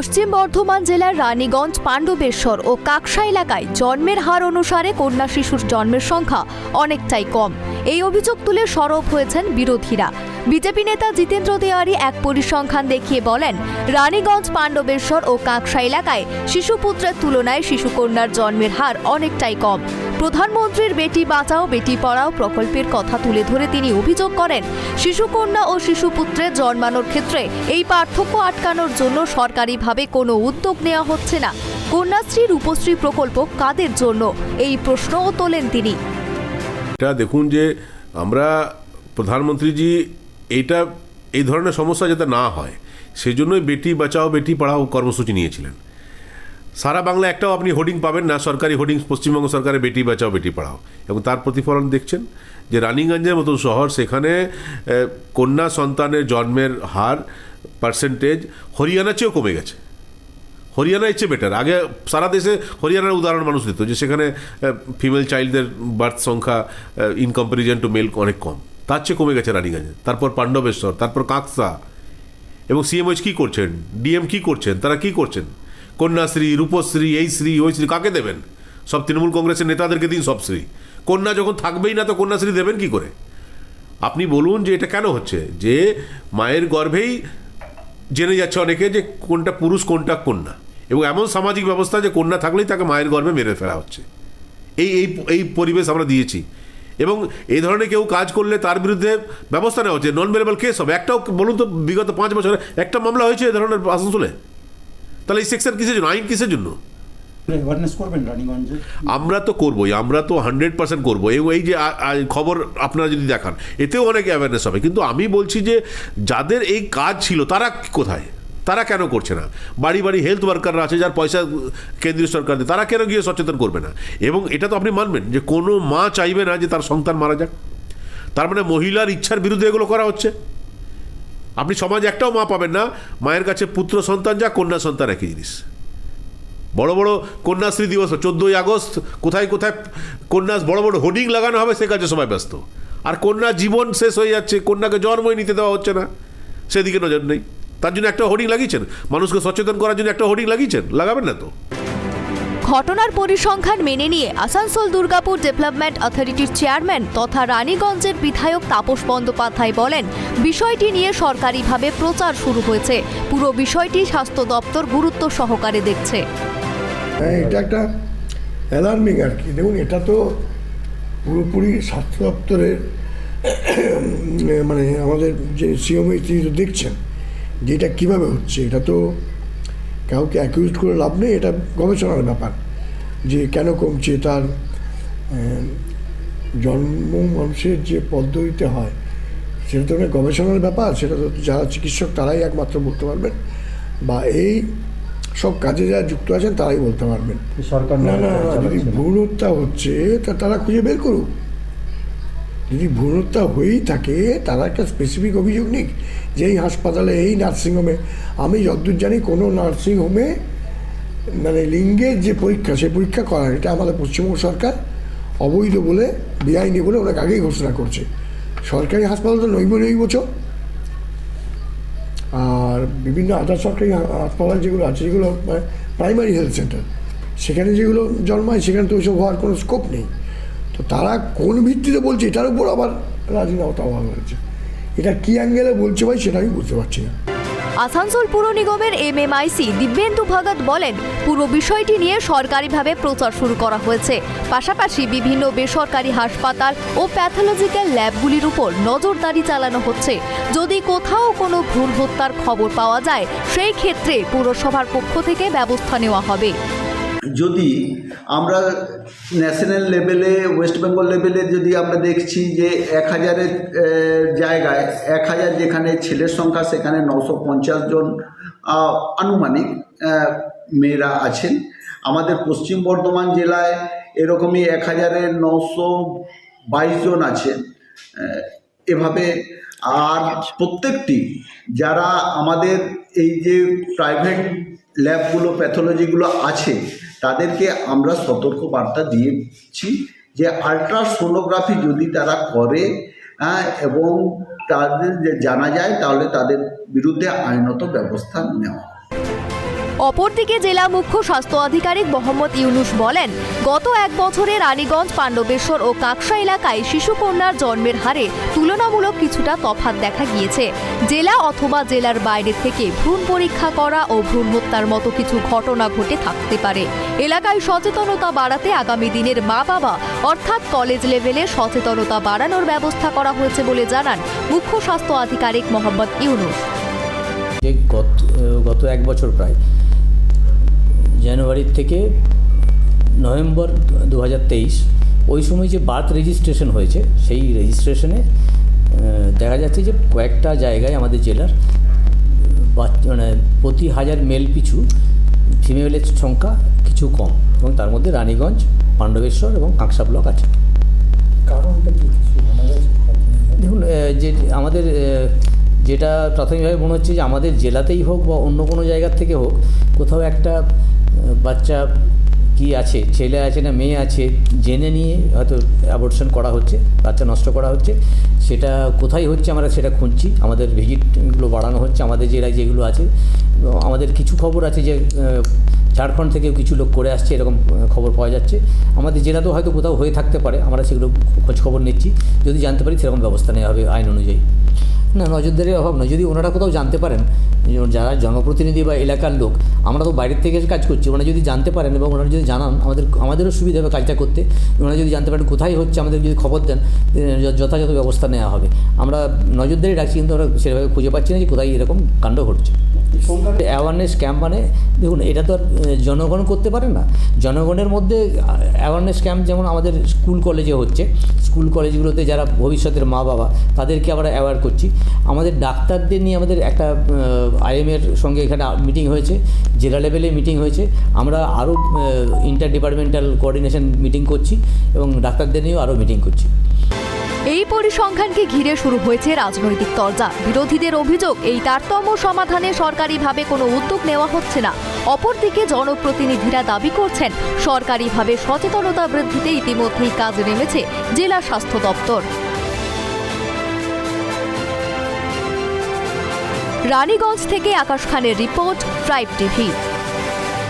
পশ্চিম বর্ধমান জেলার রানীগঞ্জ, পাণ্ডবেশ্বর ও কাকসা এলাকায় জন্মের হার অনুসারে কন্যা শিশুর জন্মের সংখ্যা অনেকটাই কম। এই অভিযোগ তুলে সরব হয়েছেন বিরোধীরা। বিজেপি নেতা জিতেন্দ্র দেওয়ারি এক পরিসংখ্যান দেখিয়ে বলেন, রানীগঞ্জ, পাণ্ডবেশ্বর ও কাকসা এলাকায় শিশুপুত্রের তুলনায় শিশুকন্যার জন্মের হার অনেকটাই কম। প্রধানমন্ত্রীর বেটি বাঁচাও, বেটি পড়াও প্রকল্পের কথা তুলে ধরে তিনি অভিযোগ করেন, শিশুকন্যা ও শিশুপুত্রের জন্মানোর ক্ষেত্রে এই পার্থক্য আটকানোর জন্য সরকারিভাবে কোনো উদ্যোগ নেওয়া হচ্ছে না। কন্যাশ্রী রূপশ্রী প্রকল্প কাদের জন্য? এই প্রশ্নও তোলেন তিনি। এটা দেখুন যে আমরা প্রধানমন্ত্রীজি এইটা এই ধরনের সমস্যা যাতে না হয় সেই জন্যই বেটি বাঁচাও, বেটি পড়াও কর্মসূচি নিয়েছিলেন। সারা বাংলা একটাও আপনি হোর্ডিং পাবেন না, সরকারি হোর্ডিং পশ্চিমবঙ্গ সরকারের বেটি বাঁচাও, বেটি পড়াও। এবং তার প্রতিফলন দেখছেন যে রানিগঞ্জের মতো শহর, সেখানে কন্যা সন্তানের জন্মের হার পার্সেন্টেজ হরিয়ানার চেয়েও কমে গেছে। হরিয়ানা ইচ্ছে বেটার আগে সারা দেশে হরিয়ানার উদাহরণ মানুষ দিত যে সেখানে ফিমেল চাইল্ডদের বার্থ সংখ্যা ইন কম্পারিজন টু মেল অনেক কম। তার চেয়ে কমে গেছে রানীগঞ্জে। তারপর পাণ্ডবেশ্বর, তারপর কাকসা। এবং সিএমএইচ কী করছেন? ডিএম কী করছেন? তারা কী করছেন? কন্যাশ্রী, রূপশ্রী, এই শ্রী, ওই শ্রী, কাকে দেবেন? সব তৃণমূল কংগ্রেসের নেতাদেরকে দিন সব শ্রী। কন্যা যখন থাকবেই না, তো কন্যাশ্রী দেবেন কি করে? আপনি বলুন যে এটা কেন হচ্ছে? যে মায়ের গর্ভেই জেনে যাচ্ছে অনেকে যে কোনটা পুরুষ, কোনটা কন্যা। এবং এমন সামাজিক ব্যবস্থা যে কন্যা থাকলেই তাকে মায়ের গর্ভে মেরে ফেলা হচ্ছে। এই এই এই পরিবেশ আমরা দিয়েছি। এবং এই ধরনের কেউ কাজ করলে তার বিরুদ্ধে ব্যবস্থা নেওয়া হচ্ছে। নন বেরেবল কেস হবে। একটাও, বলুন তো, বিগত পাঁচ বছরে একটা মামলা হয়েছে এই ধরনের আসানসোলে? তাহলে এই সেকশন কিসের জন্য? আইন কিসের জন্য? আমরা তো করবোই আমরা তো হান্ড্রেড পার্সেন্ট করব। এবং এই যে খবর আপনারা যদি দেখান এতেও অনেক অ্যাওয়ারনেস হবে। কিন্তু আমি বলছি যে যাদের এই কাজ ছিল তারা কোথায়? তারা কেন করছে না? বাড়ি বাড়ি হেলথ ওয়ার্কাররা আছে যার পয়সা কেন্দ্রীয় সরকার দেয় তারা কেন গিয়ে সচেতন করবে না? এবং এটা তো আপনি মানবেন যে কোনো মা চাইবে না যে তার সন্তান মারা যাক। তার মানে মহিলার ইচ্ছার বিরুদ্ধে এগুলো করা হচ্ছে। আপনি সমাজে একটাও মা পাবেন না। মায়ের কাছে পুত্র সন্তান যা, কন্যা সন্তান একই জিনিস। বড় বড় কন্যাশ্রী দিবস, চোদ্দোই আগস্ট, কোথায় কোথায় কন্যা বড় বড় হোর্ডিং লাগানো হবে, সে কাজে সবাই ব্যস্ত। আর কন্যা জীবন শেষ হয়ে যাচ্ছে, কন্যাকে জন্মই নিতে দেওয়া হচ্ছে না। সেদিকে নজর নেই। তার জন্য একটা হোর্ডিং লাগিয়েছেন? মানুষকে সচেতন করার জন্য একটা হোর্ডিং লাগিয়েছেন? লাগাবেন না তো। ঘটনার পরিসংখ্যান মেনে নিয়ে আসানসোল দুর্গাপুর ডেভেলপমেন্ট অথরিটির চেয়ারম্যান তথা রানীগঞ্জের বিধায়ক তাপস বন্দ্যোপাধ্যায় বলেন, বিষয়টি নিয়ে সরকারিভাবে প্রচার শুরু হয়েছে। পুরো বিষয়টি স্বাস্থ্য দপ্তর গুরুত্ব সহকারে দেখছে। হ্যাঁ এটা একটা অ্যালার্মিং আর কি। দেখুন, এটা তো পুরোপুরি স্বাস্থ্য দপ্তরের মানে আমাদের যে সিএমএ তিনি তো দেখছেন যে এটা কীভাবে হচ্ছে, এটা তো কাউকে অ্যাকিউজ করে লাভ নেই এটা গবেষণার ব্যাপার। যে কেন কমছে তার জন্ম মানুষের যে পদ্ধতিতে হয় সেটা তো অনেক গবেষণার ব্যাপার সেটা তো যারা চিকিৎসক তারাই একমাত্র বলতে পারবেন বা এই সব কাজে যারা যুক্ত আছেন তারাই বলতে পারবেন। সরকার না না যদি। ভ্রূণ হত্যা হচ্ছে তা তারা খুঁজে বের করুক। যদি ভ্রূণ হত্যা হয়েই থাকে, তারা একটা স্পেসিফিক অভিযোগ নিক যে এই হাসপাতালে, এই নার্সিংহোমে আমি যতদূর জানি কোনো নার্সিংহোমে মানে লিঙ্গের যে পরীক্ষা সেই পরীক্ষা করার এটা আমাদের পশ্চিমবঙ্গ সরকার অবৈধ বলে বেআইনি বলে অনেক আগেই ঘোষণা করছে। সরকারি হাসপাতাল তো নইব চ। আর বিভিন্ন আধা সরকারি হাসপাতাল যেগুলো আছে, যেগুলো প্রাইমারি হেলথ সেন্টার সেখানে যেগুলো জন্মায়, সেখানে তো ওইসব হওয়ার কোনো স্কোপ নেই। তো তারা কোন ভিত্তিতে বলছে এটার উপর আবার রাজিনামাটা অভাব হয়েছে। এটা কী অ্যাঙ্গেলে বলছে ভাই সেটা আমি বুঝতে পারছি না। আসানসোল পুর নিগমের M M MMIC Dibyendu Bhagat বলেন পুরো বিষয়টি নিয়ে সরকারিভাবে প্রচার শুরু করা হয়েছে। পাশাপাশি বিভিন্ন বেসরকারি হাসপাতাল ও প্যাথোলজিক্যাল ল্যাবগুলির উপর নজরদারি চালানো হচ্ছে। যদি কোথাও কোনো ভ্রূণ হত্যার খবর পাওয়া যায়, সেই ক্ষেত্রে পুরসভার পক্ষ থেকে ব্যবস্থা নেওয়া হবে। যদি আমরা ন্যাশনাল লেভেলে ওয়েস্ট বেঙ্গল লেভেলে যদি আমরা দেখছি যে এক হাজারের জায়গায়, এক হাজার যেখানে ছেলের সংখ্যা, সেখানে নশো পঞ্চাশ জন আনুমানিক মেয়েরা আছেন। আমাদের পশ্চিম বর্ধমান জেলায় এরকমই এক হাজারের নশো বাইশ জন আছেন এভাবে। আর প্রত্যেকটি, যারা আমাদের এই যে প্রাইভেট ল্যাবগুলো প্যাথোলজিগুলো আছে তাদেরকে আমরা সতর্ক বার্তা দিয়েছি যে আলট্রাসোনোগ্রাফি যদি তারা করে হ্যাঁ, এবং তাদের জানা যায় তাহলে তাদের বিরুদ্ধে আইনত ব্যবস্থা নেওয়া। অপরদিকে জেলা মুখ্য স্বাস্থ্য আধিকারিক মোহাম্মদ ইউনুস বলেন, গত এক বছরে রানীগঞ্জ, পাণ্ডবেশ্বর ও কাকসা এলাকায় শিশুকন্যার জন্মের হারে তুলনামূলক কিছুটা তফাত দেখা গিয়েছে। জেলা অথবা জেলার বাইরে থেকে ভ্রূণ পরীক্ষা করা ও ভ্রূণ হত্যার মতো কিছু ঘটনা ঘটে থাকতে পারে। এলাকায় সচেতনতা বাড়াতে আগামী দিনের মা বাবা, অর্থাৎ কলেজ লেভেলে সচেতনতা বাড়ানোর ব্যবস্থা করা হয়েছে বলে জানান মুখ্য স্বাস্থ্য আধিকারিক মোহাম্মদ ইউনুস। গত গত এক বছর প্রায় জানুয়ারির থেকে নভেম্বর দু হাজার তেইশ ওই সময় যে বার্থ রেজিস্ট্রেশন হয়েছে সেই রেজিস্ট্রেশনে দেখা যাচ্ছে যে কয়েকটা জায়গায় আমাদের জেলার মানে প্রতি হাজার মেল পিছু ফিমেলের সংখ্যা কিছু কম এবং তার মধ্যে রানীগঞ্জ পাণ্ডবেশ্বর এবং কাঁকসা ব্লক আছে। কারণটা কি দেখুন যে আমাদের যেটা প্রাথমিকভাবে মনে হচ্ছে যে আমাদের জেলাতেই হোক বা অন্য কোনো জায়গার থেকে হোক কোথাও একটা বাচ্চা কি আছে, ছেলে আছে না মেয়ে আছে, জেনে নিয়ে হয়তো অ্যাবর্শন করা হচ্ছে, বাচ্চা নষ্ট করা হচ্ছে, সেটা কোথায় হচ্ছে আমরা সেটা খুঁজছি, আমাদের ভিজিটগুলো বাড়ানো হচ্ছে, আমাদের জেলায় যেগুলো আছে, আমাদের কিছু খবর আছে যে ঝাড়খণ্ড থেকেও কিছু লোক করে আসছে, এরকম খবর পাওয়া যাচ্ছে, আমাদের জেলাতেও হয়তো কোথাও হয়ে থাকতে পারে, আমরা সেগুলো খোঁজ খবর নিচ্ছি, যদি জানতে পারি সেরকম ব্যবস্থা নেওয়া হবে আইন অনুযায়ী। না, নজরদারির অভাব নয়। যদি ওনারা কোথাও জানতে পারেন যারা জনপ্রতিনিধি বা এলাকার লোক, আমরা তো বাইরের থেকে কাজ করছি, ওনারা যদি জানতে পারেন এবং ওনারা যদি জানান, আমাদের, আমাদেরও সুবিধা হবে কাজটা করতে। ওনারা যদি জানতে পারেন কোথায় হচ্ছে, আমাদের যদি খবর দেন যথাযথ ব্যবস্থা নেওয়া হবে। আমরা নজরদারি রাখছি কিন্তু আমরা সেভাবে খুঁজে পাচ্ছি না যে কোথায় এরকম কাণ্ড ঘটছে। অ্যাওয়ারনেস ক্যাম্প মানে দেখুন, এটা তো আর জনগণ করতে পারে না। জনগণের মধ্যে অ্যাওয়ারনেস ক্যাম্প যেমন আমাদের স্কুল কলেজে হচ্ছে, স্কুল কলেজগুলোতে যারা ভবিষ্যতের মা বাবা তাদেরকে আমরা অ্যাওয়ার করছি। আমাদের ডাক্তারদের নিয়ে আমাদের একটা আইএমের সঙ্গে এখানে মিটিং হয়েছে, জেলা লেভেলে মিটিং হয়েছে। আমরা আরও ইন্টার ডিপার্টমেন্টাল কোঅর্ডিনেশন মিটিং করছি এবং ডাক্তারদের নিয়েও আরও মিটিং করছি। এই পরিসংখ্যানকে ঘিরে শুরু হয়েছে রাজনৈতিক তরজা। বিরোধীদের অভিযোগ, এই তারতম্য সমাধানে সরকারিভাবে কোনো উদ্যোগ নেওয়া হচ্ছে না। অপরদিকে জনপ্রতিনিধিরা দাবি করছেন, সরকারিভাবে সচেতনতা বৃদ্ধিতে ইতিমধ্যেই কাজে নেমেছে জেলা স্বাস্থ্য দপ্তর। রানীগঞ্জ থেকে আকাশ খানের রিপোর্ট ট্রাইব টিভি